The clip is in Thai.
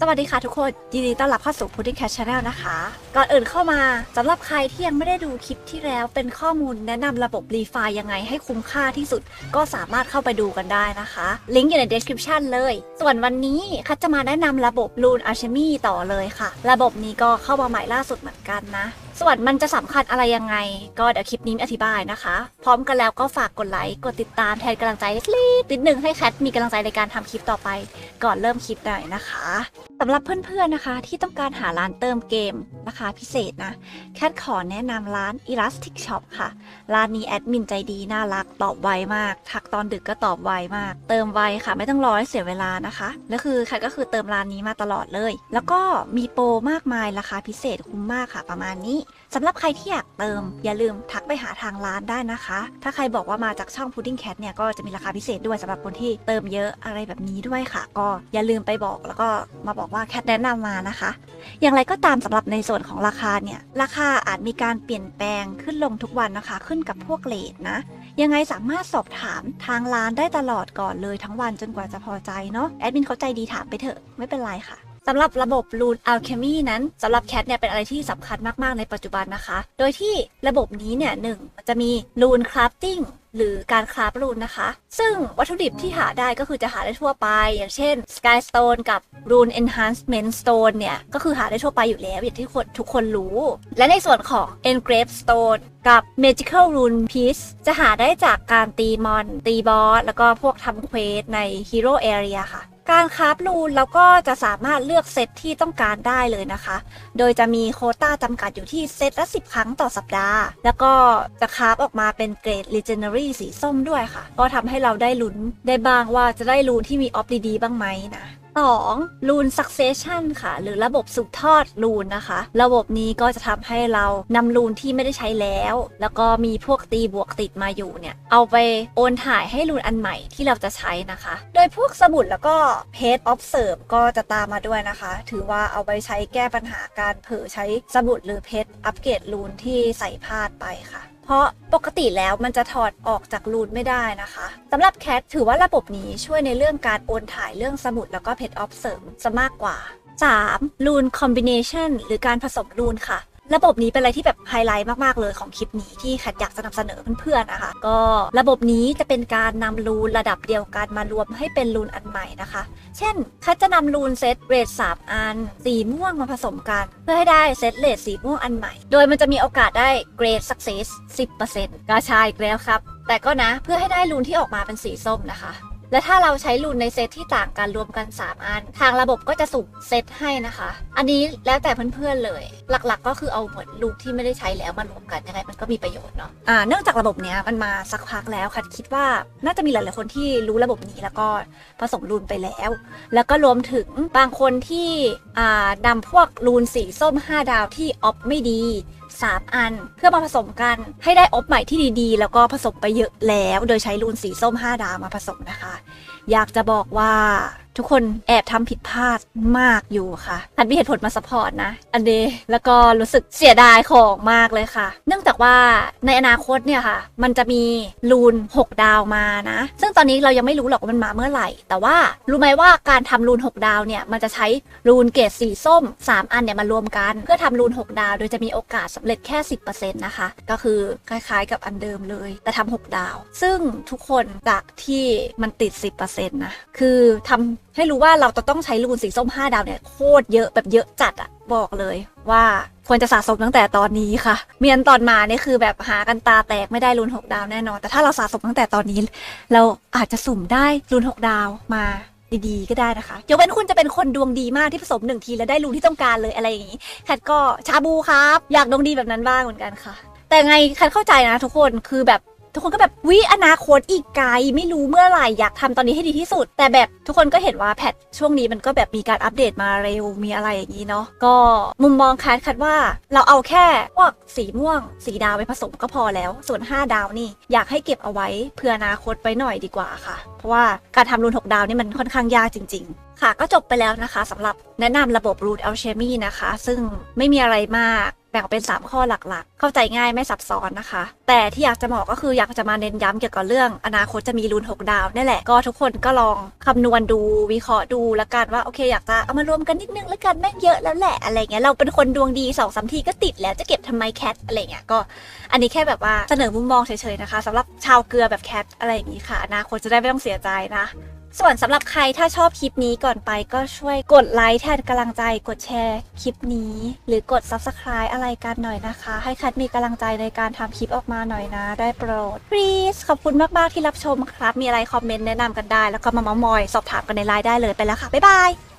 สวัสดีค่ะทุกคนยินดีต้อนรับเข้าสู่พุดดิ้งแคชชาแนลนะคะ ก่อนอื่นเข้ามาสำหรับใครที่ยังไม่ได้ดูคลิปที่แล้วเป็นข้อมูลแนะนำระบบรีไฟยังไงให้คุ้มค่าที่สุด ก็สามารถเข้าไปดูกันได้นะคะ ลิงก์อยู่ใน description เลย ส่วนวันนี้คัดจะมาแนะนำระบบ Rune Alchemy ต่อเลยค่ะ ระบบนี้ก็เข้ามาใหม่ล่าสุดเหมือนกันนะ ส่วนมันจะสำคัญอะไรยังไง ก็เดี๋ยวคลิปนี้อธิบายนะคะ พร้อมกันแล้วก็ฝากกดไลค์กดติดตามแทนกำลังใจเล็กๆนิดนึงให้แคทมีกำลังใจในการทำคลิปต่อไป ก่อนเริ่มคลิปหน่อยนะคะสำหรับเพื่อนๆนะคะ ที่ต้องการหาร้านเติมเกมราคาพิเศษนะ แคทขอแนะนำร้าน Elastic Shop ค่ะ ร้านนี้แอดมินใจดี น่ารัก ตอบไวมาก ทักตอนดึกก็ตอบไวมาก เติมไวค่ะ ไม่ต้องรอให้เสียเวลานะคะแล้วคือแคทก็คือเติมร้านนี้มาตลอดเลย แล้วก็มีโปรมากมายราคาพิเศษคุ้มมากค่ะ ประมาณนี้สำหรับใครที่อยากเติม อย่าลืมทักไปหาทางร้านได้นะคะ ถ้าใครบอกว่ามาจากช่อง Pudding Cat เนี่ยก็จะมีราคาพิเศษด้วยสำหรับคนที่เติมเยอะอะไรแบบนี้ด้วยค่ะ ก็อย่าลืมไปบอกแล้วก็มาบอกว่าแคทแนะนำมานะคะ อย่างไรก็ตามสำหรับในส่วนของราคาเนี่ย ราคาอาจมีการเปลี่ยนแปลงขึ้นลงทุกวันนะคะ ขึ้นกับพวกเลทนะ ยังไงสามารถสอบถามทางร้านได้ตลอดก่อนเลยทั้งวันจนกว่าจะพอใจเนาะแอดมินเขาใจดีถามไปเถอะไม่เป็นไรค่ะ สำหรับระบบ Rune Alchemy นั้นสำหรับแคทเนี่ยเป็นอะไรที่สำคัญมาก ๆ ในปัจจุบันนะคะ โดยที่ระบบนี้เนี่ยหนึ่งมันจะมี Rune Crafting หรือการคราฟรูนนะคะ ซึ่งวัตถุดิบที่หาได้ก็คือจะหาได้ทั่วไป อย่างเช่น Sky Stone กับ Rune Enhancement Stone เนี่ยก็คือหาได้ทั่วไปอยู่แล้วอย่างที่คนทุกคนรู้ และในส่วนของ Engrave Stone กับ Magical Rune Piece จะหาได้จากการตีมอน ตีบอส แล้วก็พวกทำเควสใน Hero Area ค่ะ การคราฟรูนเราก็จะสามารถเลือกเซตที่ต้องการได้เลยนะคะ โดยจะมีโคต้าจำกัดอยู่ที่เซตละ 10 ครั้งต่อสัปดาห์ แล้วก็จะคราฟออกมาเป็นเกรด Legendary สีส้มด้วยค่ะ ก็ทำให้เราได้ลุ้นได้บ้างว่าจะได้รูนที่มีออฟดีๆบ้างไหมนะ 2. รูน succession ค่ะ หรือระบบสืบทอดรูนนะคะ ระบบนี้ก็จะทำให้เรานำรูนที่ไม่ได้ใช้แล้ว แล้วก็มีพวกตีบวกติดมาอยู่เนี่ย เอาไปโอนถ่ายให้รูนอันใหม่ที่เราจะใช้นะคะ โดยพวกสมุดแล้วก็ page observe ก็จะตามมาด้วยนะคะ ถือว่าเอาไปใช้แก้ปัญหาการเผลอใช้สมุดหรือเพชรอัปเกรดรูนที่ใส่พลาดไปค่ะ เพราะปกติแล้วมันจะถอดออกจากรูนไม่ได้นะคะสำหรับแคทถือว่าระบบนี้ช่วยในเรื่องการโอนถ่ายเรื่องสมุดแล้วก็เพจออฟเสริมจะมากกว่า 3. รูนคอมบิเนชันหรือการผสมรูนค่ะ ระบบนี้เป็นอะไรที่แบบไฮไลท์มาก ๆ เลยของคลิปนี้ที่แคทอยากจะนำเสนอเพื่อนๆนะคะ ก็ระบบนี้จะเป็นการนำรูนระดับเดียวกันมารวมให้เป็นรูนอันใหม่นะคะ เช่นแคทจะนำรูนเซตเรท3อัน สีม่วงมาผสมกัน เพื่อให้ได้เซตเรทสีม่วงอันใหม่ โดยมันจะมีโอกาสได้เกรด success 10%ก็ใช่อีกแล้วครับ แต่ก็นะเพื่อให้ได้รูนที่ออกมาเป็นสีส้มนะคะ และถ้าเราใช้รูนในเซตที่ต่างกันรวมกัน 3 อัน ทางระบบก็จะสุ่มเซตให้นะคะ อันนี้แล้วแต่เพื่อนๆเลย หลักๆ ก็คือเอาเหมือนรูนที่ไม่ได้ใช้แล้วมารวมกันยังไงมันก็มีประโยชน์เนาะอ่าเนื่องจากระบบเนี้ยมันมาสักพักแล้วค่ะคิดว่าน่าจะมีหลายๆคนที่รู้ระบบนี้แล้วก็ผสมรูนไปแล้ว แล้วก็รวมถึงบางคนที่อ่านำพวกรูนสีส้ม 5 ดาวที่ออฟไม่ดี 3 อัน เพื่อมาผสมกันให้ได้อบใหม่ที่ดีๆ แล้วก็ผสมไปเยอะแล้ว โดยใช้ลูนสีส้ม 5 ดาวมาผสมนะคะ อยากจะบอกว่า ทุกคนแอบทำผิดพลาดมากอยู่ค่ะทันมีเหตุผลมาสปอร์ตนะ อันเดแล้วก็รู้สึกเสียดายของมากเลยค่ะ เนื่องจากว่าในอนาคตเนี่ยค่ะ มันจะมีรูน 6 ดาวมานะ ซึ่งตอนนี้เรายังไม่รู้หรอกว่ามันมาเมื่อไหร่ แต่ว่ารู้ไหมว่าการทำรูน 6 ดาวเนี่ย มันจะใช้รูนเกรดสีส้ม 3 อันเนี่ยมารวมกัน เพื่อทำรูน 6 ดาว โดยจะมีโอกาสสำเร็จแค่ 10%นะคะ ก็คือคล้ายๆกับอันเดิมเลย แต่ทำ6ดาว ซึ่งทุกคนจากที่มันติด 10%นะ คือทำ ให้รู้ว่าเราจะต้องใช้รูนสีส้ม 5 ดาวเนี่ยโคตรเยอะแบบเยอะจัดอะบอกเลยว่าควรจะสะสมตั้งแต่ตอนนี้ค่ะ เมียนตอนมาเนี่ยคือแบบหากันตาแตกไม่ได้รูน 6 ดาวแน่นอน แต่ถ้าเราสะสมตั้งแต่ตอนนี้ เราอาจจะสุ่มได้รูน 6 ดาวมาดีๆ ก็ได้นะคะยกเว้นคุณจะเป็นคนดวงดีมากที่ผสมหนึ่งทีแล้วได้รูนที่ต้องการเลยอะไรอย่างนี้แคทก็ชาบูครับ อยากดวงดีแบบนั้นบ้างเหมือนกันค่ะ แต่ไงแคทเข้าใจนะทุกคนคือแบบทุกคนก็แบบ วิอนาคตอีกไกลไม่รู้เมื่อไหร่อยากทำตอนนี้ให้ดีที่สุด แต่แบบทุกคนก็เห็นว่าแพทช่วงนี้มันก็แบบมีการอัปเดตมาเร็วมีอะไรอย่างนี้เนาะก็มุมมองคัดคัดว่า เราเอาแค่พวกสีม่วง สีดาวไปผสมก็พอแล้ว ส่วน 5 ดาวนี่อยากให้เก็บเอาไว้เพื่ออนาคตไปหน่อยดีกว่าค่ะ เพราะว่าการทำรูน6ดาวนี่มันค่อนข้างยากจริง ๆค่ะก็จบไปแล้วนะคะสำหรับแนะนำระบบ Root Alchemy นะคะ ซึ่งไม่มีอะไรมาก บ่งออกเป็น 3 ข้อหลักๆ เข้าใจง่ายไม่ซับซ้อนนะคะ แต่ที่อยากจะบอกก็คืออยากจะมาเน้นย้ำเกี่ยวกับเรื่อง อนาคตจะมีรูน6 ดาวนี่แหละ ก็ทุกคนก็ลองคำนวณดูวิเคราะห์ดูแล้วกันว่าโอเคอยากจะเอามารวมกันนิดนึงแล้วกันแม่งเยอะแล้วแหละอะไรเงี้ยเราเป็นคนดวงดีสองสามทีก็ติดแล้วจะเก็บทำไมแคทอะไรเงี้ยก็ อันนี้แค่แบบว่าเสนอมุมมองเฉยๆนะคะสำหรับชาวเกลือแบบแคทอะไรอย่างนี้ค่ะอนาคตจะได้ไม่ต้องเสียใจนะ ส่วนสำหรับใครถ้าชอบคลิปนี้ก่อนไปก็ช่วยกดไลค์แทนกำลังใจกดแชร์คลิปนี้ หรือกด Subscribe อะไรกันหน่อยนะคะ ให้คัดมีกำลังใจในการทำคลิปออกมาหน่อยนะ ได้โปรด please ขอบคุณมากๆที่รับชมครับ มีอะไรคอมเมนต์แนะนำกันได้ แล้วก็มาเม้ามอย สอบถามกันในไลน์ได้เลยไปแล้วค่ะ บ๊ายบาย